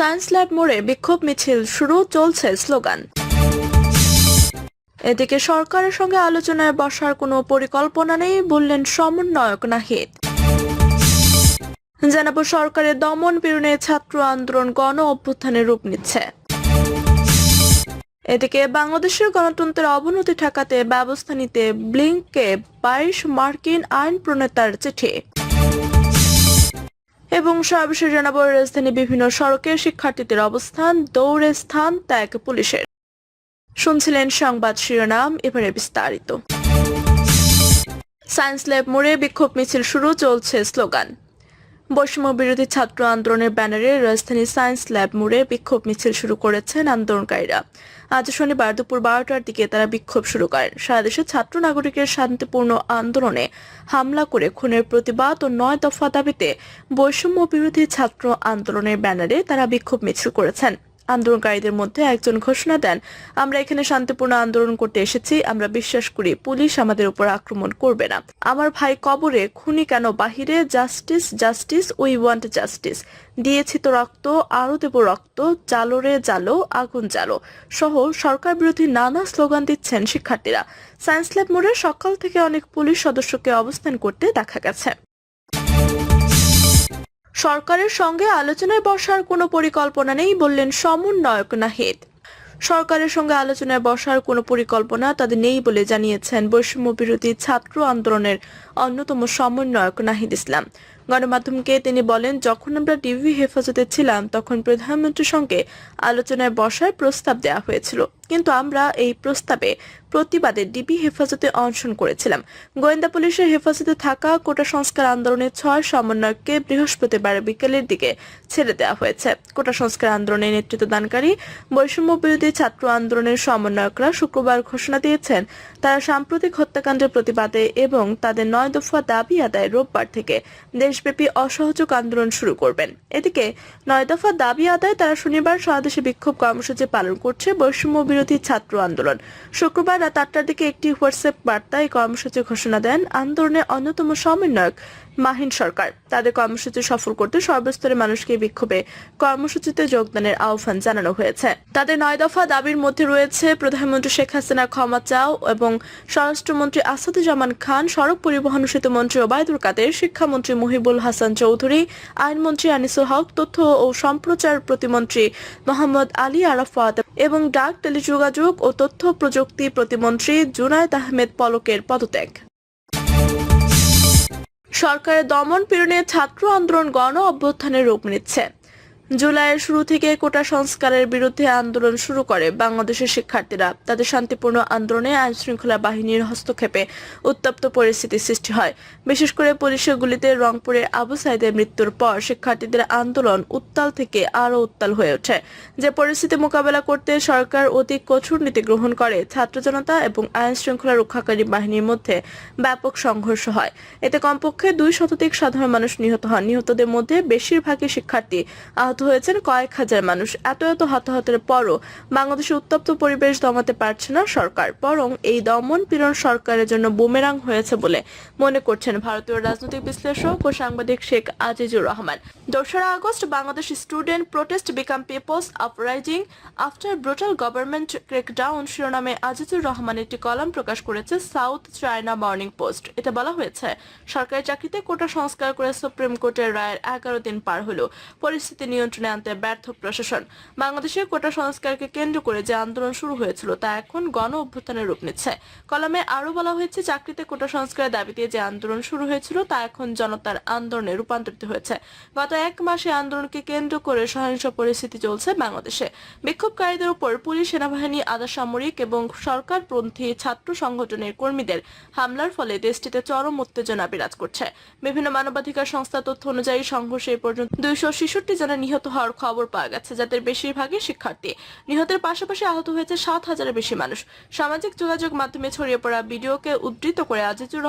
Science lab মোড়ে বিক্ষোভ মিছিল শুরু, চলছে স্লোগান। এদিকে সরকারের সঙ্গে আলোচনায় বসার কোনো পরিকল্পনা নেই বললেন সমন্বয়ক নাহিদ। জানাব সরকারের দমন পীড়নে ছাত্র আন্দোলন গণ অভ্যুত্থানের রূপ নিচ্ছে। এদিকে বাংলাদেশের গণতন্ত্রের অবনতি ঠেকাতে ব্যবস্থা নিতে ব্লিংকে বাইশ মার্কিন আইন প্রণেতার চিঠি। এবং সর্বশেষ জানাব রাজধানী বিভিন্ন সড়কে শিক্ষার্থীদের অবস্থান, দৌড়ে স্থান, ত্যাগ পুলিশের। শুনছিলেন সংবাদ শিরোনাম, এবারে বিস্তারিত। সায়েন্স ল্যাব মোড়ে বিক্ষোভ মিছিল শুরু, চলছে স্লোগান। বৈষম্য বিরোধী ছাত্র আন্দোলনের ব্যানারে রাজধানী সায়েন্স ল্যাব মোড়ে বিক্ষোভ মিছিল শুরু করেছেন আন্দোলনকারীরা। আজ শনিবার দুপুর বারোটার দিকে তারা বিক্ষোভ শুরু করেন। সারা দেশে ছাত্র নাগরিকের শান্তিপূর্ণ আন্দোলনে হামলা করে খুনের প্রতিবাদ ও নয় দফা দাবিতে বৈষম্য বিরোধী ছাত্র আন্দোলনের ব্যানারে তারা বিক্ষোভ মিছিল করেছেন। আন্দোলনকারীদের মধ্যে একজন ঘোষণা দেন, আমরা এখানে শান্তিপূর্ণ আন্দোলন করতে এসেছি, আমরা বিশ্বাস করি পুলিশ আমাদের উপর আক্রমণ করবে না। আমার ভাই কবরে খুনি কেন বাহিরে? Justice justice, we want justice. দিয়েছি তো রক্ত, আরও দেব রক্ত জালো রে জালো আগুন জালো সহ সরকার বিরোধী নানা স্লোগান দিচ্ছেন শিক্ষার্থীরা। সায়েন্স ল্যাব মোড়ে সকাল থেকে অনেক পুলিশ সদস্যকে অবস্থান করতে দেখা গেছে। সরকারের সঙ্গে আলোচনায় বসার কোনো পরিকল্পনা নেই বললেন সমন্বয়ক নাহিদ। সরকারের সঙ্গে আলোচনায় বসার কোনো পরিকল্পনা তাদের নেই বলে জানিয়েছেন বৈষম্য বিরোধী ছাত্র আন্দোলনের অন্যতম সমন্বয়ক নাহিদ ইসলাম। গণমাধ্যমকে তিনি বলেন, যখন আমরা ডিবি হেফাজতে ছিলাম, তখন প্রধানমন্ত্রীর সঙ্গে আলোচনায় বসার প্রস্তাব দেওয়া হয়েছিল। কিন্তু আমরা এই প্রস্তাবে প্রতিবাদে ডিবি হেফাজতে অনশন করেছিলাম। গোয়েন্দা পুলিশের হেফাজতে থাকা কোটা সংস্কার আন্দোলনের ছয় সমন্বয়ককে বৃহস্পতিবার বিকেলের দিকে ছেড়ে দেওয়া হয়েছে। কোটা সংস্কার আন্দোলনের নেতৃত্ব দানকারী বৈষম্য বিরোধী ছাত্র আন্দোলনের সমন্বয়করা শুক্রবার ঘোষণা দিয়েছেন, তারা সাম্প্রতিক হত্যাকাণ্ডের প্রতিবাদে এবং তাদের নয় দফা দাবি আদায় রোববার থেকে দেশব্যাপী অসহযোগ আন্দোলন শুরু করবেন। এদিকে নয় দফা দাবি আদায় তারা শনিবার স্বদেশে বিক্ষোভ কর্মসূচি পালন করছে বৈষম্য বিরোধী ছাত্র আন্দোলন। শুক্রবার রাত আটটার দিকে একটি হোয়াটসঅ্যাপ বার্তায় কর্মসূচি ঘোষণা দেন আন্দোলনের অন্যতম সমন্বয়ক মাহিন সরকার। তাদের কর্মসূচি সফল করতে সর্বস্তরের মানুষকে বিক্ষোভে কর্মসূচিতে যোগদানের আহ্বান জানানো হয়েছে। তাদের নয় দফা দাবির মধ্যে রয়েছে, প্রধানমন্ত্রী শেখ হাসিনা ক্ষমা চাও এবং স্বরাষ্ট্রমন্ত্রী আসাদুজ্জামান খান, সড়ক পরিবহন ও সেতুমন্ত্রী ওবায়দুল কাদের, শিক্ষামন্ত্রী মহিবুল হাসান চৌধুরী, আইনমন্ত্রী আনিসুল হক, তথ্য ও সম্প্রচার প্রতিমন্ত্রী মোহাম্মদ আলী আরাফাত এবং ডাক, টেলিযোগাযোগ ও তথ্য প্রযুক্তি প্রতিমন্ত্রী জুনায়দ আহমেদ পলকের পদত্যাগ। সরকারের দমন পীড়নে ছাত্র আন্দোলন গণ অভ্যুত্থানের রূপ নিচ্ছে। জুলাইয়ের শুরু থেকে কোটা সংস্কারের বিরুদ্ধে আন্দোলন শুরু করে বাংলাদেশের শিক্ষার্থীরা। তাদের শান্তিপূর্ণ আন্দোলনে আইন শৃঙ্খলা বাহিনীর হস্তক্ষেপে উত্তপ্ত পরিস্থিতি সৃষ্টি হয়। বিশেষ করে পুলিশের গুলিতে রংপুরে আবু সাইদের মৃত্যুর পর শিক্ষার্থীদের আন্দোলন উত্তাল থেকে আরও উত্তাল হয়ে ওঠে। যে পরিস্থিতি মোকাবেলা করতে সরকার অতি কঠোর নীতি গ্রহণ করে, ছাত্র জনতা এবং আইন শৃঙ্খলা রক্ষাকারী বাহিনীর মধ্যে ব্যাপক সংঘর্ষ হয়। এতে কমপক্ষে দুই শতাধিক সাধারণ মানুষ নিহত হন। নিহতদের মধ্যে বেশিরভাগই শিক্ষার্থী আহত হয়েছেন কয়েক হাজার মানুষ। এত এত হতাহতের পরও বাংলাদেশে উত্তপ্ত পরিবেশ দমাতে পারছে না সরকার, বরং এই দমন পীড়ন সরকারের জন্য বুমেরাং হয়েছে বলে মনে করছেন ভারতীয় রাজনৈতিক বিশ্লেষক ও সাংবাদিক শেখ আজিজুর রহমান। দোসরা August Bangladesh student protest become peoples uprising after brutal government crackdown শিরোনামে আজিজুর রহমান একটি কলাম প্রকাশ করেছে সাউথ চায়না মর্নিং পোস্ট। এতে বলা হয়েছে, সরকারি চাকরিতে কোটা সংস্কার করে সুপ্রিম কোর্টের রায়ের এগারো দিন পার হলো। পরিস্থিতি নিয়ন্ত্রণে আনতে ব্যর্থ প্রশাসন। বাংলাদেশের কোটা সংস্কারকে কেন্দ্র করে যে আন্দোলন শুরু হয়েছিল তা এখন গণ অভ্যুত্থানের রূপ নিচ্ছে। কলামে আরও বলা হয়েছে, চাকরিতে কোটা সংস্কারের দাবিতে যে আন্দোলন শুরু হয়েছিল তা এখন জনতার আন্দোলনে রূপান্তরিত হয়েছে। গত এক মাসে আন্দোলনকে কেন্দ্র করে সহিংস পরিস্থিতি চলছে বাংলাদেশে। বিক্ষোভকারীদের উপর পুলিশ, সেনাবাহিনী, আধা সামরিক এবং সরকারপন্থী ছাত্র সংগঠনের কর্মীদের হামলার ফলে দেশটিতে চরম উত্তেজনা বিরাজ করছে। বিভিন্ন মানবাধিকার সংস্থা তথ্য অনুযায়ী সংঘর্ষে পর্যন্ত দুইশো ছেষট্টি জনের নিহত হওয়ার খবর পাওয়া গেছে, যাদের বেশিরভাগই শিক্ষার্থী। নিহতের পাশাপাশি আহত হয়েছে সাত হাজারের বেশি মানুষ। সামাজিক যোগাযোগ মাধ্যমে ছড়িয়ে পড়া ভিডিওকে উদ্ধৃত করে আজিজুর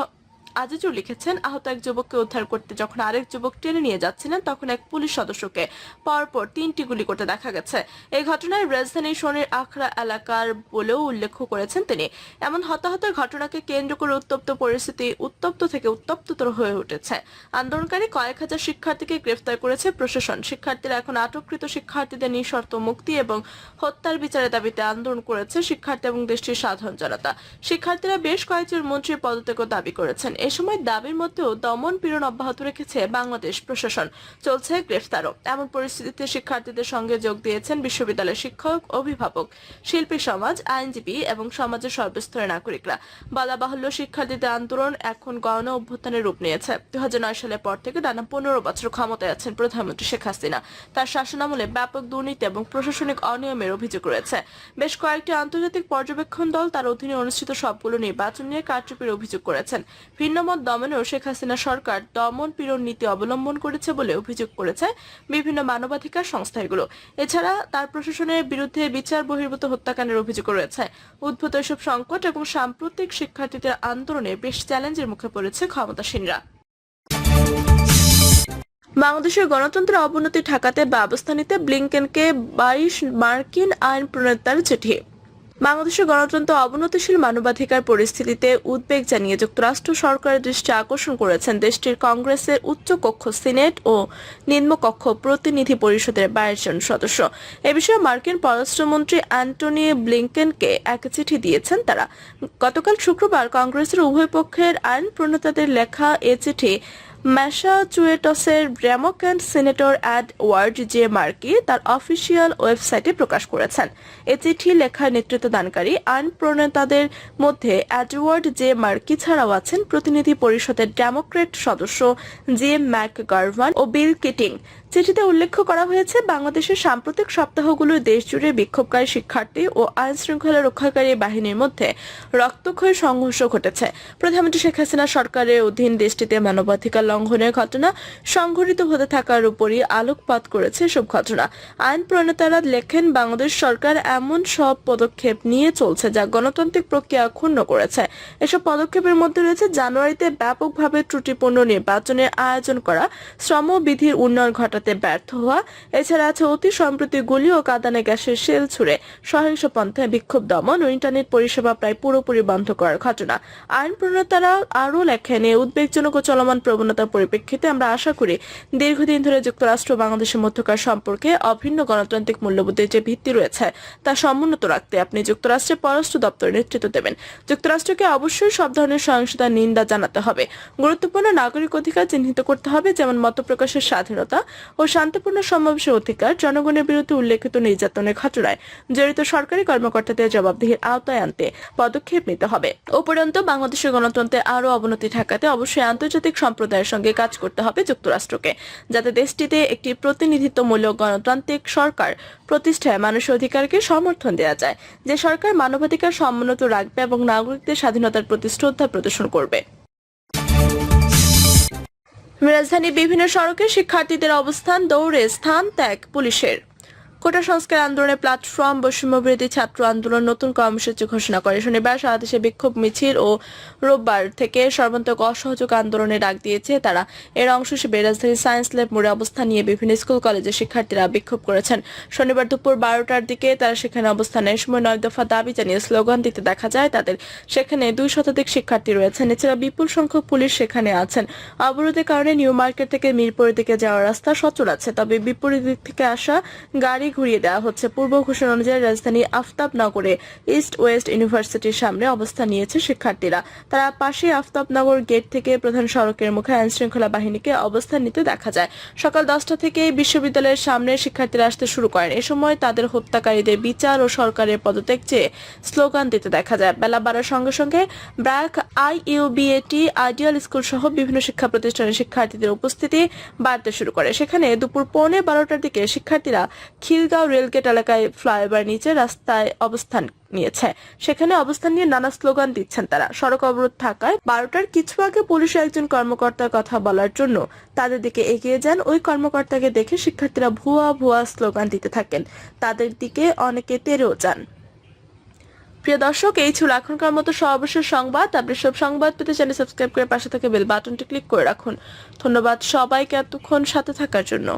আজিজুর লিখেছেন, আহত এক যুবককে উদ্ধার করতে যখন আরেক যুবক টেনে নিয়ে যাচ্ছিলেন, তখন এক পুলিশ সদস্যকে পরপর তিনটি গুলি করতে দেখা গেছে। এই ঘটনায় রাজধানীর শনির আখড়া এলাকার বলেও উল্লেখ করেছেন তিনি। এমন হতাহতের ঘটনাকে কেন্দ্র করে উত্তপ্ত পরিস্থিতি উত্তপ্ত থেকে উত্তপ্ততর হয়ে উঠেছে। আন্দোলনকারী কয়েক হাজার শিক্ষার্থীকে গ্রেফতার করেছে প্রশাসন। শিক্ষার্থীরা এখন আটককৃত শিক্ষার্থীদের নিঃশর্ত মুক্তি এবং হত্যার বিচারের দাবিতে আন্দোলন করেছে শিক্ষার্থী এবং দেশটির সাধারণ জনতা। শিক্ষার্থীরা বেশ কয়েকজন মন্ত্রীর পদত্যাগও দাবি করেছেন। এ সময় দাবির মধ্যেও দমন পীড়ন অব্যাহত রেখেছে বাংলাদেশ প্রশাসন। চলছে গ্রেফতারও। এমন পরিস্থিতিতে শিক্ষার্থীদের সঙ্গে যোগ দিয়েছেন বিশ্ববিদ্যালয়ের শিক্ষক, অভিভাবক, শিল্পী সমাজ, আইনজীবী এবং সমাজের সর্বস্তরের নাগরিকরা। বলা বাহুল্য শিক্ষার্থীদের আন্দোলন এখন গণ অভ্যুত্থানের রূপ নিয়েছে। দু সালের পর থেকে টানা পনেরো বছর ক্ষমতায় আছেন প্রধানমন্ত্রী শেখ হাসিনা। তার শাসনামলে ব্যাপক দুর্নীতি এবং প্রশাসনিক অনিয়মের অভিযোগ রয়েছে। বেশ কয়েকটি আন্তর্জাতিক পর্যবেক্ষণ দল তার অধীনে অনুষ্ঠিত সবগুলো নির্বাচন নিয়ে কারচুপির অভিযোগ করেছেন। ভিন্নমত দমনেও শেখ হাসিনা সরকার দমন পীড়ন নীতি অবলম্বন করেছে বলে অভিযোগ করেছে বিভিন্ন মানবাধিকার সংস্থাগুলো। এছাড়া তার প্রশাসনের বিরুদ্ধে বিচার বহির্ভূত হত্যাকাণ্ডের অভিযোগ রয়েছে। উদ্ভূত এসব সংকট এবং সাম্প্রতিক শিক্ষার্থীদের আন্দোলনে বেশ চ্যালেঞ্জের মুখে পড়েছে ক্ষমতাসীনরা। বাংলাদেশের গণতন্ত্রের অবনতি ঠেকাতে ব্যবস্থা নিতে ব্লিংকেনকে বাইশ মার্কিন আইন প্রণেতার চিঠি। বাংলাদেশের গণতন্ত্র অবনতিশীল মানবাধিকার পরিস্থিতিতে উদ্বেগ জানিয়ে যুক্তরাষ্ট্র সরকারের দৃষ্টি আকর্ষণ করেছেন দেশটির কংগ্রেসের উচ্চ কক্ষ সিনেট ও নিম্নকক্ষ প্রতিনিধি পরিষদের বাইশ জন সদস্য। এ বিষয়ে মার্কিন পররাষ্ট্রমন্ত্রী অ্যান্টনি ব্লিংকেনকে এক চিঠি দিয়েছেন তারা। গতকাল শুক্রবার কংগ্রেসের উভয় পক্ষের আইন প্রণেতাদের লেখা এ চিঠি ম্যাসাচুয়েটসের Democrat senator Edward J Markey তার অফিসিয়াল ওয়েবসাইটে প্রকাশ করেছেন। এ চিঠি লেখার নেতৃত্বদানকারী আইন প্রণেতাদের মধ্যে অ্যাডওয়ার্ড জে মার্কি ছাড়াও আছেন প্রতিনিধি পরিষদের ডেমোক্রেট সদস্য জে ম্যাক গার্ভান ও বিল কিটিং। চিঠিতে উল্লেখ করা হয়েছে, বাংলাদেশের সাম্প্রতিক সপ্তাহগুলোর দেশজুড়ে বিক্ষোভকারী শিক্ষার্থী ও আইন শৃঙ্খলা রক্ষাকারী বাহিনীর মধ্যে রক্তক্ষয়ী সংঘর্ষ ঘটেছে। প্রধানমন্ত্রী শেখ হাসিনা সরকারের অধীন দেশটিতে মানবাধিকার লঙ্ঘনের ঘটনা, সংঘটিত হতে থাকার উপরই আলোকপাত করেছে এসব ঘটনা। আইন প্রণেতারা লেখেন, বাংলাদেশ সরকার এমন সব পদক্ষেপ নিয়ে চলছে যা গণতান্ত্রিক প্রক্রিয়া ক্ষুণ্ণ করেছে। এসব পদক্ষেপের মধ্যে রয়েছে, জানুয়ারিতে ব্যাপকভাবে ত্রুটিপূর্ণ নির্বাচনের আয়োজন করা, শ্রমবিধির উন্নয়ন ঘটাতে ব্যর্থ হওয়া, এছাড়া আছে অতি সম্প্রতি গুলি ও কাঁদানে গ্যাসের শেল ছুড়ে সহিংস পন্থায় বিক্ষোভ দমন ও ইন্টারনেট পরিষেবা প্রায় পুরোপুরি বন্ধ করার ঘটনা। আইন প্রণেতারা আরও লেখেন এই উদ্বেগজনক ও চলমান প্রবণতার পরিপ্রেক্ষিতে আমরা আশা করি দীর্ঘদিন ধরে যুক্তরাষ্ট্র বাংলাদেশের মধ্যকার সম্পর্কে অভিন্ন গণতান্ত্রিক মূল্যবোধের যে ভিত্তি রয়েছে, তা সমুন্নত রাখতে আপনি যুক্তরাষ্ট্রের পররাষ্ট্র দপ্তরের নেতৃত্ব দেবেন। যুক্তরাষ্ট্রকে অবশ্যই সব ধরনের সহিংসতার নিন্দা জানাতে হবে। গুরুত্বপূর্ণ নাগরিক অধিকার চিহ্নিত করতে হবে, যেমন মত প্রকাশের স্বাধীনতা ও শান্তিপূর্ণ সমাবেশের অধিকার জনগণের বিরুদ্ধে উল্লেখিত নির্যাতনের ঘটনায় জড়িত সরকারি কর্মকর্তাদের জবাবদিহির আওতায় আনতে পদক্ষেপ নিতে হবে। উপরন্ত, বাংলাদেশের গণতন্ত্রের আরও অবনতি ঠেকাতে অবশ্যই আন্তর্জাতিক সম্প্রদায়ের সঙ্গে কাজ করতে হবে যুক্তরাষ্ট্রকে, যাতে দেশটিতে একটি প্রতিনিধিত্বমূলক গণতান্ত্রিক সরকার প্রতিষ্ঠায় মানুষের অধিকারকে সমর্থন দেওয়া যায়। যে সরকার মানবাধিকার সমুন্নত রাখবে এবং নাগরিকদের স্বাধীনতার প্রতি শ্রদ্ধা প্রদর্শন করবে। রাজধানীর বিভিন্ন সড়কে শিক্ষার্থীদের অবস্থান দৌড়ে স্থান ত্যাগ পুলিশের। কোটা সংস্কার আন্দোলনের প্ল্যাটফর্ম বৈষম্যবিরোধী ছাত্র আন্দোলন নতুন কর্মসূচি ঘোষণা করে। শনিবার সারা দেশে বিক্ষোভ মিছিল ও রোববার থেকে সর্বান্তক অসহযোগ আন্দোলনে ডাক দিয়েছে তারা। এর অংশ হিসেবে রাজধানীর সায়েন্স ল্যাব মোড়ে অবস্থান নিয়ে বিভিন্ন স্কুল, কলেজের শিক্ষার্থীরা বিক্ষোভ করেছেন। শনিবার দুপুর বারোটার দিকে তারা সেখানে অবস্থান। নেয় সময় নয় দফা দাবি জানিয়ে স্লোগান দিতে দেখা যায়, তাদের সেখানে দুই শতাধিক শিক্ষার্থী রয়েছেন। এছাড়া বিপুল সংখ্যক পুলিশ সেখানে আছেন। অবরোধের কারণে নিউ মার্কেট থেকে মিরপুরের দিকে যাওয়ার রাস্তা সচল আছে, তবে বিপরীত দিক থেকে আসা গাড়ি ঘুরিয়ে দেওয়া হচ্ছে। পূর্ব ঘোষণা অনুযায়ী রাজধানী আফতাবনগরে ইস্ট ওয়েস্ট ইউনিভার্সিটির সামনে অবস্থান নিয়েছে শিক্ষার্থীরা। তারা পাশে আফতাবনগর গেট থেকে প্রধান সড়কের মুখে আইন শৃঙ্খলা বাহিনীকে অবস্থান নিতে দেখা যায়। সকাল দশটা থেকে বিশ্ববিদ্যালয়ের সামনে শিক্ষার্থীরা আসতে শুরু করেন। এ সময় তাদের হত্যাকারীদের বিচার ও সরকারের পদত্যাগ চেয়ে স্লোগান দিতে দেখা যায়। বেলা বাড়ার সঙ্গে সঙ্গে ব্র্যাক, আইইউবিএটি, আইডিয়াল স্কুল সহ বিভিন্ন শিক্ষা প্রতিষ্ঠানের শিক্ষার্থীদের উপস্থিতি বাড়তে শুরু করে। সেখানে দুপুর পৌনে বারোটার দিকে শিক্ষার্থীরা খিলগাঁও রেলগেট এলাকায় ফ্লাইওভার নিচে রাস্তায় অবস্থান নিয়েছে। সেখানে অবস্থান নিয়ে নানা স্লোগান দিচ্ছেন তারা। সড়ক অবরোধ থাকায় বারোটার কিছু আগে পুলিশ একজন কর্মকর্তার কথা বলার জন্য তাদের দিকে এগিয়ে যান। ওই কর্মকর্তাকে দেখে শিক্ষার্থীরা ভুয়া ভুয়া স্লোগান দিতে থাকেন। তাদের দিকে অনেকে তেরেও যান। প্রিয় দর্শক, এই ছিল এখনকার মতো সর্বশেষ সংবাদ। আপনি সব সংবাদ পেতে চ্যানেল সাবস্ক্রাইব করে পাশে থাকা বেল বাটনটি ক্লিক করে রাখুন। ধন্যবাদ সবাইকে এতক্ষণ সাথে থাকার জন্য।